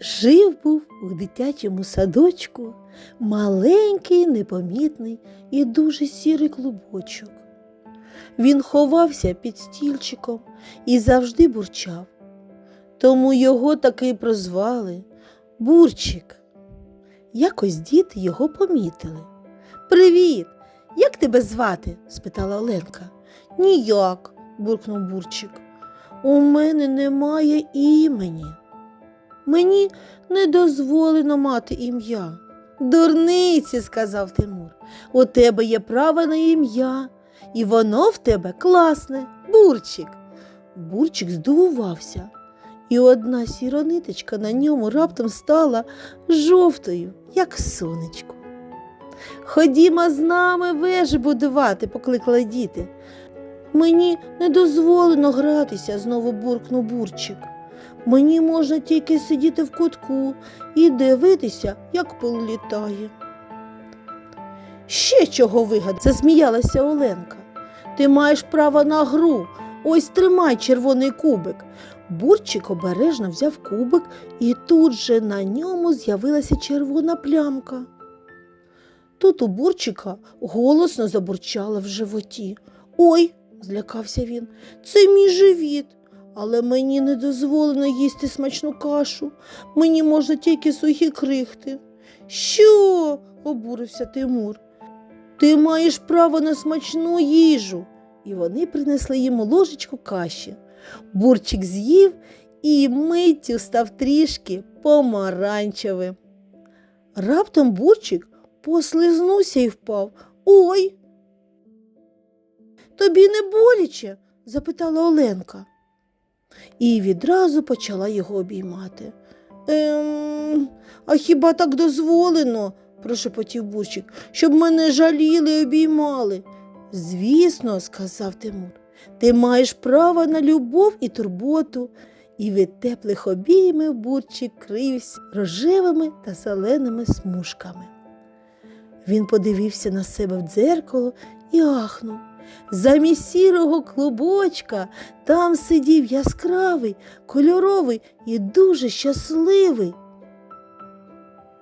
Жив був у дитячому садочку маленький, непомітний і дуже сірий клубочок. Він ховався під стільчиком і завжди бурчав. Тому його таки прозвали Бурчик. Якось діти його помітили. Привіт! Як тебе звати? спитала Оленка. Ніяк, буркнув Бурчик. У мене немає імені. Мені не дозволено мати ім'я. Дурниці, сказав Тимур. У тебе є право на ім'я, і воно в тебе класне, бурчик. Бурчик здивувався, і одна сіра ниточка на ньому раптом стала жовтою, як сонечко. Ходімо з нами вежі будувати, покликали діти. Мені не дозволено гратися, знову буркнув бурчик. Мені можна тільки сидіти в кутку і дивитися, як пил літає. Ще чого вигад, засміялася Оленка. Ти маєш право на гру. Ось тримай червоний кубик. Бурчик обережно взяв кубик, і тут же на ньому з'явилася червона плямка. Тут у бурчика голосно забурчало в животі. Ой, злякався він, це мій живіт. Але мені не дозволено їсти смачну кашу. Мені можна тільки сухі крихти. Що? обурився Тимур. Ти маєш право на смачну їжу. І вони принесли йому ложечку каші. Бурчик з'їв і миттю став трішки помаранчевим. Раптом бурчик послизнувся і впав. Ой. Тобі не боляче? запитала Оленка. І відразу почала його обіймати. Ем, а хіба так дозволено? прошепотів бурчик, щоб мене жаліли і обіймали. Звісно, сказав Тимур, ти маєш право на любов і турботу. І від теплих обіймів бурчик крився рожевими та зеленими смужками. Він подивився на себе в дзеркало і ахнув. Замість сірого клубочка там сидів яскравий, кольоровий і дуже щасливий.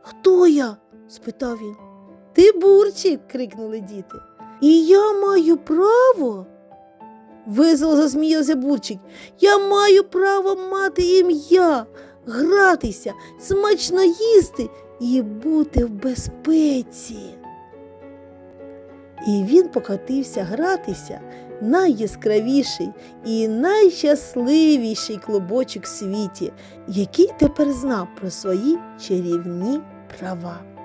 Хто я? спитав він. Ти бурчик, крикнули діти. І я маю право. Весело засміявся бурчик. Я маю право мати ім'я, гратися, смачно їсти і бути в безпеці. І він покотився гратися найяскравіший і найщасливіший клубочок в світі, який тепер знав про свої чарівні права.